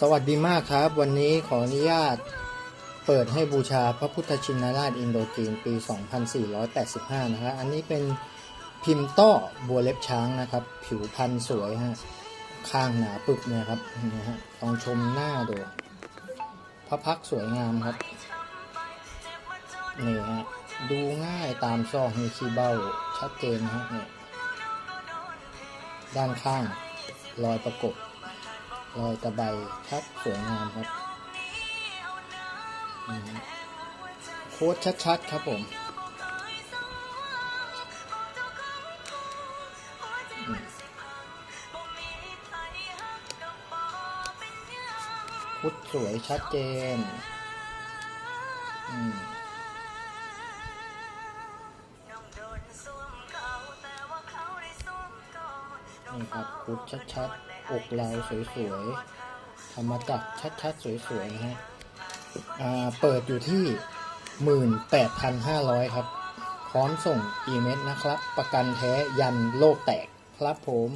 สวัสดีมากครับ วันนี้ขออนุญาตเปิดให้บูชาพระพุทธชินราชอินโดจีนปี 2485 นะครับ อันนี้เป็นพิมพ์ต้อบัวเล็บช้างนะครับ ผิวพันธุ์สวยฮะ ข้างหนาปึกเนี่ยครับนี่ฮะลองชมหน้าดูพระพักสวยงามครับ นี่ฮะ ดูง่ายตามซอกมีคีเบ้าชัดเจนฮะเนี่ยด้านข้างรอยประกบ รอยตะไบชัดสวยงามครับโค้ดชัด ๆ ครับผมอืมคุดสวยชัดเจน อืมนี่ครับคุดชัดๆ อกเราสวยๆทำมาจากชัดๆ สวยๆนะฮะเปิดอยู่ที่ 18,500 ครับ พร้อมส่งอีเมลนะครับ ประกันแท้ยันโลกแตกครับผม